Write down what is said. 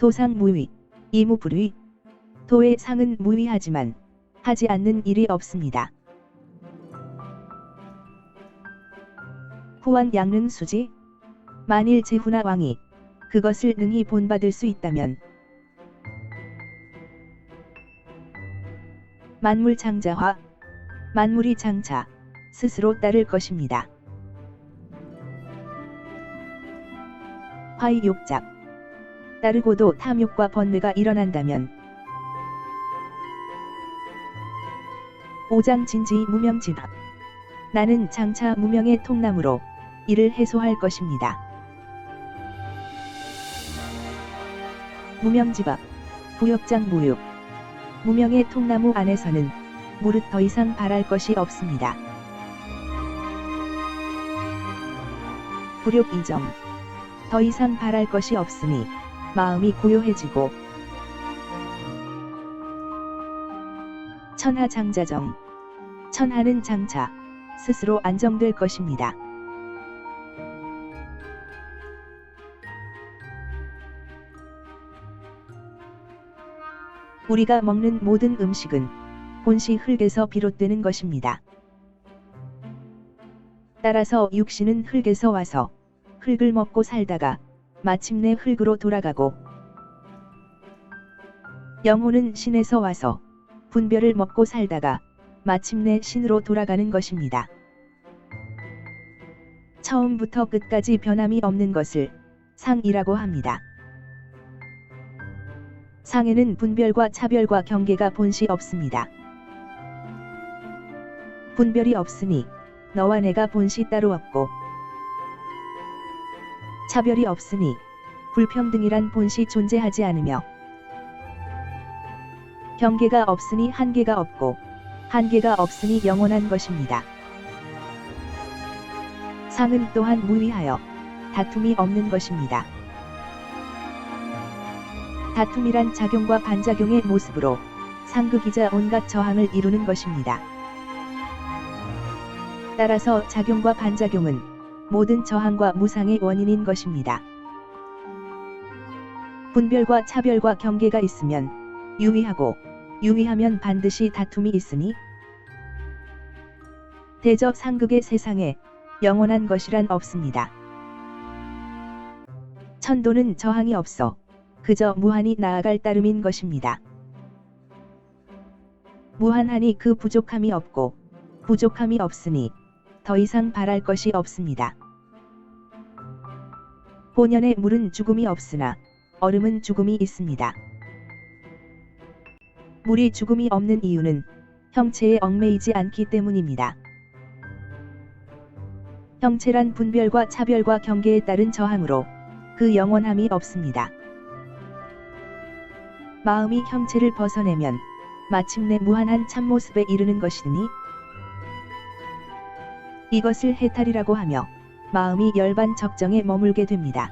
도상 무위, 이무 불위. 도의 상은 무위하지만 하지 않는 일이 없습니다. 후왕 양릉 수지. 만일 제후나 왕이 그것을 능히 본받을 수 있다면 만물 장자화 만물이 장차 스스로 따를 것입니다. 화의 욕작 따르고도 탐욕과 번뇌가 일어난다면 오장 진지의 무명지박 나는 장차 무명의 통나무로 이를 해소할 것입니다. 무명지박 부역장 무육 무명의 통나무 안에서는 무릇 더 이상 바랄 것이 없습니다. 불욕 이정 더 이상 바랄 것이 없으니 마음이 고요해지고 천하 장자정 천하는 장차 스스로 안정될 것입니다. 우리가 먹는 모든 음식은 본시 흙에서 비롯되는 것입니다. 따라서 육신은 흙에서 와서 흙을 먹고 살다가 마침내 흙으로 돌아가고 영혼은 신에서 와서 분별을 먹고 살다가 마침내 신으로 돌아가는 것입니다. 처음부터 끝까지 변함이 없는 것을 상이라고 합니다. 상에는 분별과 차별과 경계가 본시 없습니다. 분별이 없으니 너와 내가 본시 따로 없고 차별이 없으니 불평등이란 본시 존재하지 않으며 경계가 없으니 한계가 없고 한계가 없으니 영원한 것입니다. 상은 또한 무위하여 다툼이 없는 것입니다. 다툼이란 작용과 반작용의 모습으로 상극이자 온갖 저항을 이루는 것입니다. 따라서 작용과 반작용은 모든 저항과 무상의 원인인 것입니다. 분별과 차별과 경계가 있으면 유의하고 유의하면 반드시 다툼이 있으니 대적 상극의 세상에 영원한 것이란 없습니다. 천도는 저항이 없어 그저 무한히 나아갈 따름인 것입니다. 무한하니 그 부족함이 없고 부족함이 없으니 더 이상 바랄 것이 없습니다. 본연의 물은 죽음이 없으나 얼음은 죽음이 있습니다. 물이 죽음이 없는 이유는 형체에 얽매이지 않기 때문입니다. 형체란 분별과 차별과 경계에 따른 저항으로 그 영원함이 없습니다. 마음이 형체를 벗어내면 마침내 무한한 참모습에 이르는 것이니 이것을 해탈이라고 하며 마음이 열반 적정에 머물게 됩니다.